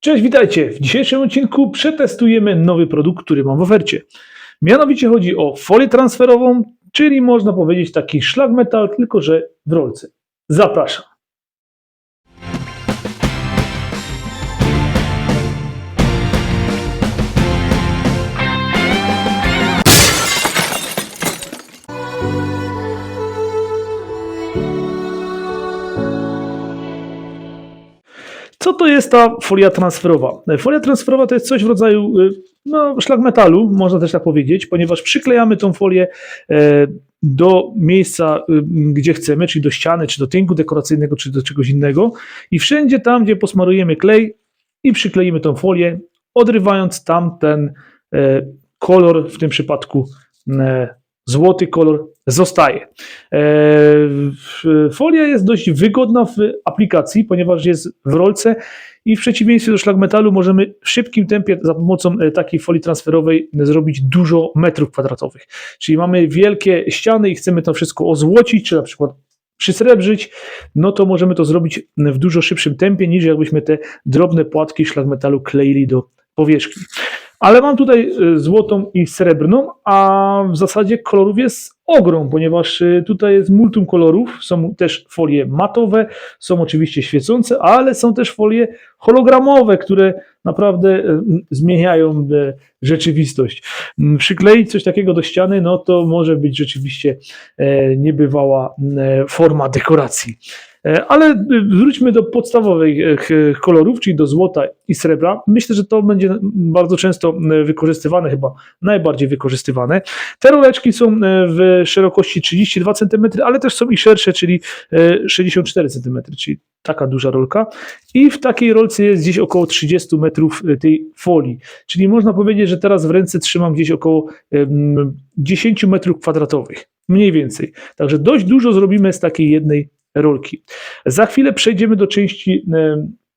Cześć, witajcie! W dzisiejszym odcinku przetestujemy nowy produkt, który mam w ofercie. Mianowicie chodzi o folię transferową, czyli można powiedzieć taki szlag metal, tylko że w rolce. Zapraszam. Co to jest ta folia transferowa? Folia transferowa to jest coś w rodzaju y, no, szlag metalu, można też tak powiedzieć, ponieważ przyklejamy tą folię e, do miejsca, y, gdzie chcemy, czyli do ściany, czy do tynku dekoracyjnego, czy do czegoś innego i wszędzie tam, gdzie posmarujemy klej i przykleimy tą folię, odrywając tamten e, kolor, w tym przypadku e, złoty kolor, zostaje. E, Folia jest dość wygodna w aplikacji, ponieważ jest w rolce i w przeciwieństwie do szlagmetalu możemy w szybkim tempie za pomocą e, takiej folii transferowej zrobić dużo metrów kwadratowych. Czyli mamy wielkie ściany i chcemy to wszystko ozłocić, czy na przykład przysrebrzyć, no to możemy to zrobić w dużo szybszym tempie niż jakbyśmy te drobne płatki szlagmetalu kleili do powierzchni. Ale mam tutaj y, złotą i srebrną, a w zasadzie kolorów jest ogrom, ponieważ y, tutaj jest multum kolorów. Są też folie matowe, są oczywiście świecące, ale są też folie hologramowe, które naprawdę y, zmieniają y, rzeczywistość. Mm, Przykleić coś takiego do ściany, no to może być rzeczywiście e, niebywała e, forma dekoracji. E, Ale wróćmy do podstawowych ch- kolorów, czyli do złota i srebra. Myślę, że to będzie bardzo często wykorzystywane, chyba najbardziej wykorzystywane. Te roleczki są w szerokości 32 cm, ale też są i szersze, czyli e, 64 cm, czyli taka duża rolka. I w takiej rolce jest gdzieś około 30 metrów e, tej folii. Czyli można powiedzieć, że teraz w ręce trzymam gdzieś około em, 10 metrów kwadratowych. Mniej więcej. Także dość dużo zrobimy z takiej jednej rolki. Za chwilę przejdziemy do części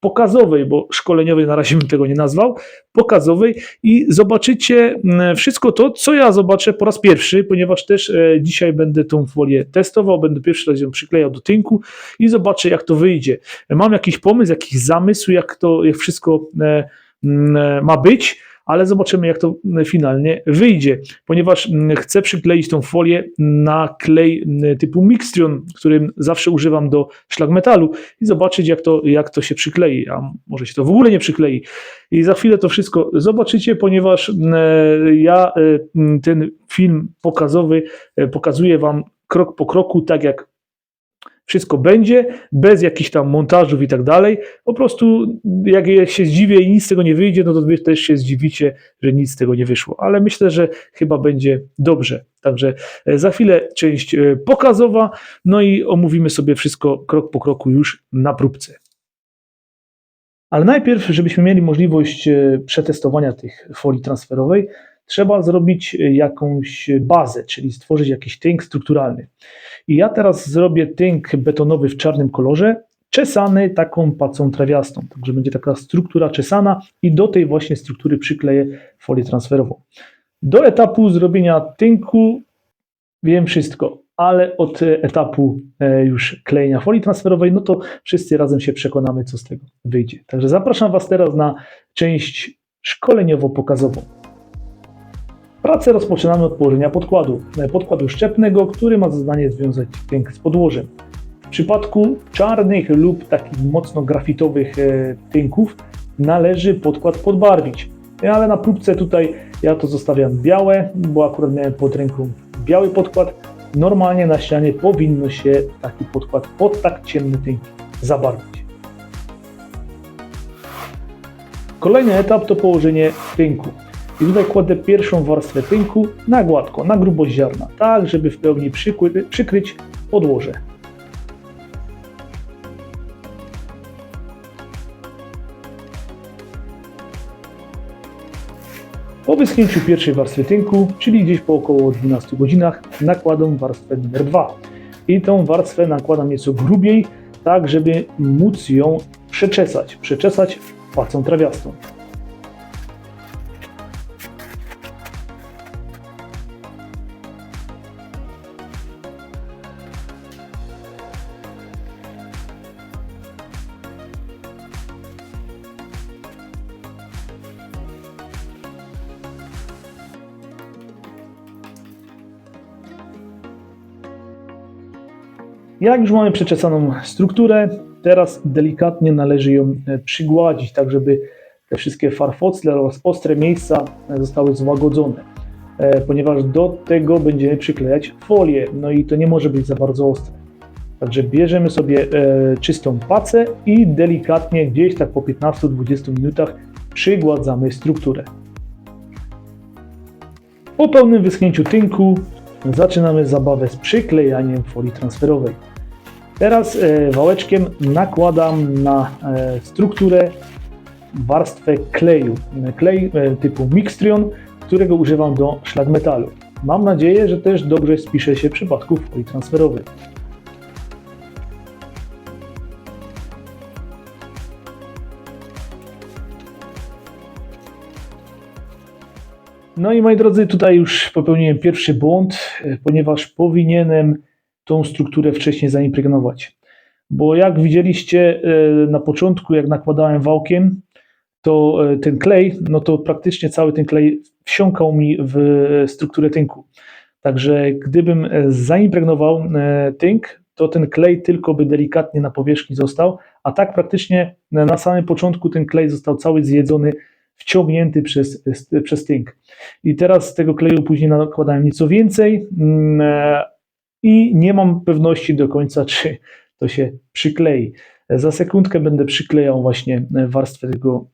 pokazowej, bo szkoleniowej na razie bym tego nie nazwał, pokazowej i zobaczycie mm, wszystko to, co ja zobaczę po raz pierwszy, ponieważ też e, dzisiaj będę tą folię testował, będę pierwszy raz ją przyklejał do tynku i zobaczę jak to wyjdzie. Mam jakiś pomysł, jakiś zamysł, jak to jak wszystko e, mm, e, ma być, ale zobaczymy jak to mm, finalnie wyjdzie, ponieważ chcę przykleić tą folię na klej typu Mixtrion, którym zawsze używam do szlagmetalu i zobaczyć jak to, jak to się przyklei, a może się to w ogóle nie przyklei. I za chwilę to wszystko zobaczycie, ponieważ e, ja e, ten film pokazowy e, pokazuję Wam krok po kroku, tak jak wszystko będzie, bez jakichś tam montażów i tak dalej. Po prostu jak ja się zdziwię i nic z tego nie wyjdzie, no to wy też się zdziwicie, że nic z tego nie wyszło. Ale myślę, że chyba będzie dobrze. Także e, za chwilę część e, pokazowa, no i omówimy sobie wszystko krok po kroku już na próbce. Ale najpierw, żebyśmy mieli możliwość e, przetestowania tych folii transferowej, trzeba zrobić e, jakąś bazę, czyli stworzyć jakiś tynk strukturalny. I ja teraz zrobię tynk betonowy w czarnym kolorze, czesany taką pacą trawiastą. Także będzie taka struktura czesana i do tej właśnie struktury przykleję folię transferową. Do etapu zrobienia tynku wiem wszystko, ale od etapu e, już klejenia folii transferowej, no to wszyscy razem się przekonamy, co z tego wyjdzie. Także zapraszam Was teraz na część szkoleniowo-pokazową. Pracę rozpoczynamy od położenia podkładu. E, Podkładu szczepnego, który ma za zadanie związać tynk z podłożem. W przypadku czarnych lub takich mocno grafitowych e, tynków należy podkład podbarwić. E, Ale na próbce tutaj ja to zostawiam białe, bo akurat miałem pod ręką biały podkład. Normalnie na ścianie powinno się taki podkład pod tak ciemny tynk zabarwić. Kolejny etap to położenie tynku. I tutaj kładę pierwszą warstwę tynku na gładko, na grubość ziarna, tak żeby w pełni przykły, przykryć podłoże. Po wyschnięciu pierwszej warstwy tynku, czyli gdzieś po około 12 godzinach, nakładam warstwę numer 2. I tą warstwę nakładam nieco grubiej, tak żeby móc ją przeczesać, przeczesać pacą trawiastą. Jak już mamy przeczesaną strukturę, teraz delikatnie należy ją e, przygładzić, tak żeby te wszystkie farfocle oraz ostre miejsca e, zostały złagodzone, e, ponieważ do tego będziemy przyklejać folię, no i to nie może być za bardzo ostre. Także bierzemy sobie czystą pacę i delikatnie gdzieś tak po 15-20 minutach przygładzamy strukturę. Po pełnym wyschnięciu tynku zaczynamy zabawę z przyklejaniem folii transferowej. Teraz e, wałeczkiem nakładam na e, strukturę warstwę kleju. Klej e, typu Mixtrion, którego używam do szlagmetalu. Mam nadzieję, że też dobrze spisze się w przypadku folii transferowej. No i moi drodzy, tutaj już popełniłem pierwszy błąd, ponieważ powinienem tą strukturę wcześniej zaimpregnować. Bo jak widzieliście e, na początku, jak nakładałem wałkiem, to e, ten klej, no to praktycznie cały ten klej wsiąkał mi w strukturę tynku. Także gdybym zaimpregnował tynk, to ten klej tylko by delikatnie na powierzchni został, a tak praktycznie na samym początku ten klej został cały zjedzony, wciągnięty przez, przez tynk. I teraz z tego kleju później nakładałem nieco więcej mm, e, i nie mam pewności do końca, czy to się przyklei. Za sekundkę będę przyklejał właśnie warstwę tego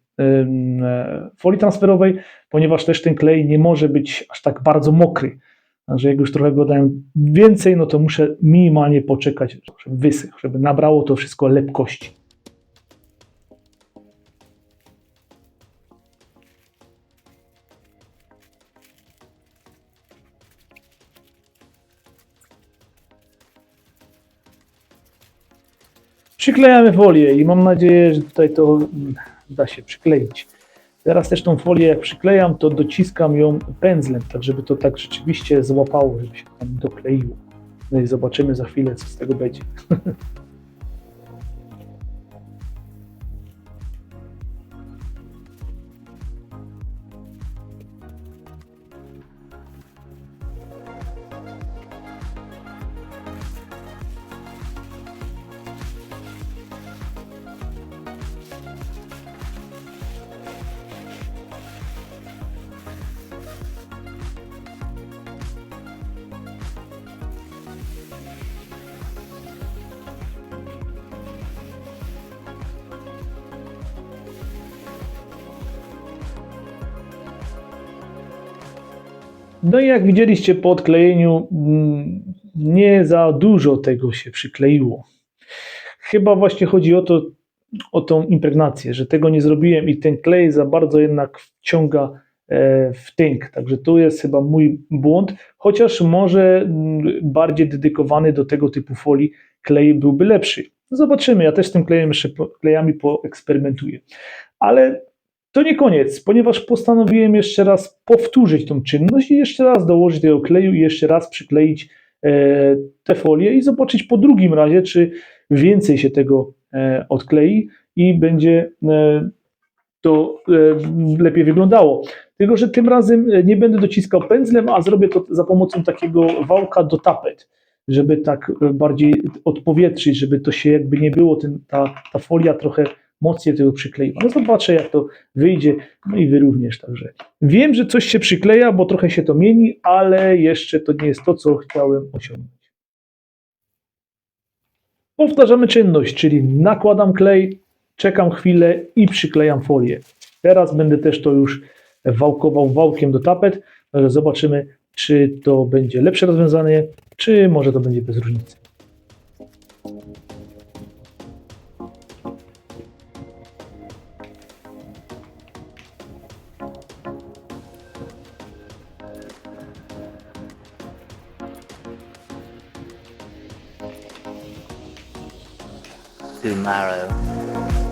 folii transferowej, ponieważ też ten klej nie może być aż tak bardzo mokry. Także jak już trochę go dałem więcej, no to muszę minimalnie poczekać, żeby wysych, żeby nabrało to wszystko lepkości. Przyklejamy folię i mam nadzieję, że tutaj to mm, da się przykleić. Teraz też tą folię jak przyklejam, to dociskam ją pędzlem, tak żeby to tak rzeczywiście złapało, żeby się tam dokleiło. No i zobaczymy za chwilę, co z tego będzie. No i jak widzieliście po odklejeniu, mm, nie za dużo tego się przykleiło. Chyba właśnie chodzi o to, o tą impregnację, że tego nie zrobiłem i ten klej za bardzo jednak wciąga e, w tynk. Także tu jest chyba mój błąd, chociaż może mm, bardziej dedykowany do tego typu folii klej byłby lepszy. Zobaczymy, ja też z tym klejem jeszcze klejami poeksperymentuję. Ale to nie koniec, ponieważ postanowiłem jeszcze raz powtórzyć tą czynność i jeszcze raz dołożyć tego kleju i jeszcze raz przykleić e, te folie i zobaczyć po drugim razie, czy więcej się tego e, odklei i będzie e, to lepiej wyglądało. Tylko, że tym razem nie będę dociskał pędzlem, a zrobię to za pomocą takiego wałka do tapet, żeby tak bardziej odpowietrzyć, żeby to się jakby nie było, ten, ta, ta folia trochę mocniej tego przykleiła. No zobaczę, jak to wyjdzie, no i wy również także. Wiem, że coś się przykleja, bo trochę się to mieni, ale jeszcze to nie jest to, co chciałem osiągnąć. Powtarzamy czynność, czyli nakładam klej, czekam chwilę i przyklejam folię. Teraz będę też to już wałkował wałkiem do tapet. Zobaczymy, czy to będzie lepsze rozwiązanie, czy może to będzie bez różnicy. Colorado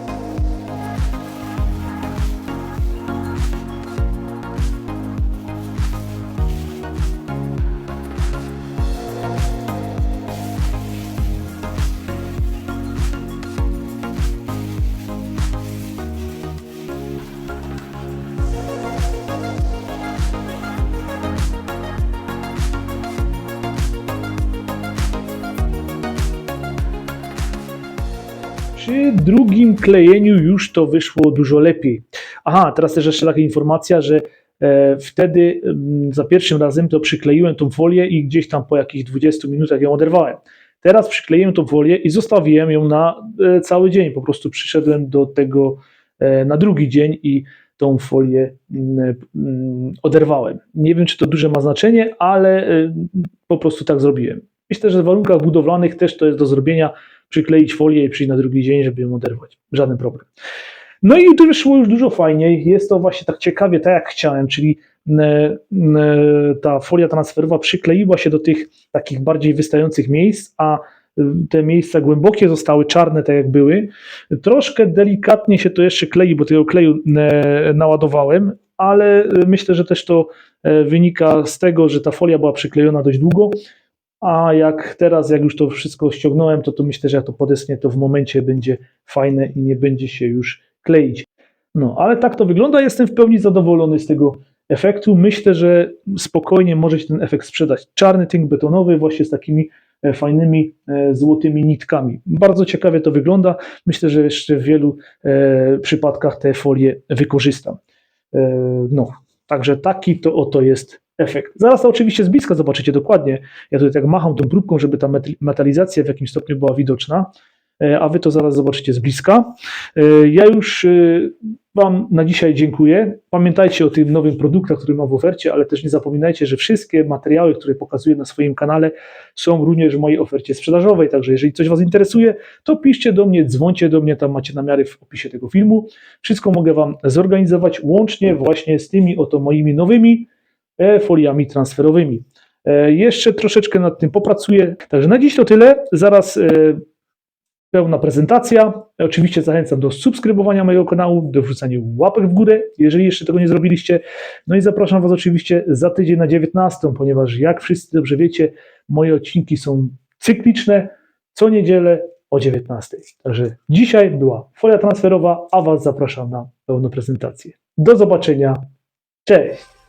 Przy drugim klejeniu już to wyszło dużo lepiej. Aha, teraz też jeszcze taka informacja, że e, wtedy mm, za pierwszym razem to przykleiłem tą folię i gdzieś tam po jakichś 20 minutach ją oderwałem. Teraz przykleiłem tą folię i zostawiłem ją na e, cały dzień. Po prostu przyszedłem do tego e, na drugi dzień i tą folię mm, mm, oderwałem. Nie wiem, czy to duże ma znaczenie, ale po prostu tak zrobiłem. Myślę, że w warunkach budowlanych też to jest do zrobienia, przykleić folię i przyjść na drugi dzień, żeby ją oderwać. Żaden problem. No i tu wyszło już dużo fajniej. Jest to właśnie tak ciekawie, tak jak chciałem, czyli e, e, ta folia transferowa przykleiła się do tych takich bardziej wystających miejsc, a e, te miejsca głębokie zostały czarne, tak jak były. Troszkę delikatnie się to jeszcze klei, bo tego kleju naładowałem, ale myślę, że też to wynika z tego, że ta folia była przyklejona dość długo, a jak teraz, jak już to wszystko ściągnąłem, to, to myślę, że jak to podesnie, to w momencie będzie fajne i nie będzie się już kleić. No, ale tak to wygląda. Jestem w pełni zadowolony z tego efektu. Myślę, że spokojnie może się ten efekt sprzedać. Czarny tynk betonowy, właśnie z takimi e, fajnymi e, złotymi nitkami. Bardzo ciekawie to wygląda. Myślę, że jeszcze w wielu e, przypadkach te folie wykorzystam. E, no, także taki to oto jest efekt. Zaraz to oczywiście z bliska zobaczycie dokładnie. Ja tutaj tak macham tą próbką, żeby ta met- metalizacja w jakimś stopniu była widoczna, e, a wy to zaraz zobaczycie z bliska. E, Ja już e, Wam na dzisiaj dziękuję. Pamiętajcie o tym nowym produktach, który mam w ofercie, ale też nie zapominajcie, że wszystkie materiały, które pokazuję na swoim kanale, są również w mojej ofercie sprzedażowej. Także jeżeli coś Was interesuje, to piszcie do mnie, dzwońcie do mnie, tam macie namiary w opisie tego filmu. Wszystko mogę Wam zorganizować łącznie właśnie z tymi oto moimi nowymi foliami transferowymi. E, Jeszcze troszeczkę nad tym popracuję. Także na dziś to tyle. Zaraz e, pełna prezentacja. Oczywiście zachęcam do subskrybowania mojego kanału, do wrzucania łapek w górę, jeżeli jeszcze tego nie zrobiliście. No i zapraszam Was oczywiście za tydzień na 19, ponieważ jak wszyscy dobrze wiecie, moje odcinki są cykliczne co niedzielę o 19. Także dzisiaj była folia transferowa, a Was zapraszam na pełną prezentację. Do zobaczenia. Cześć!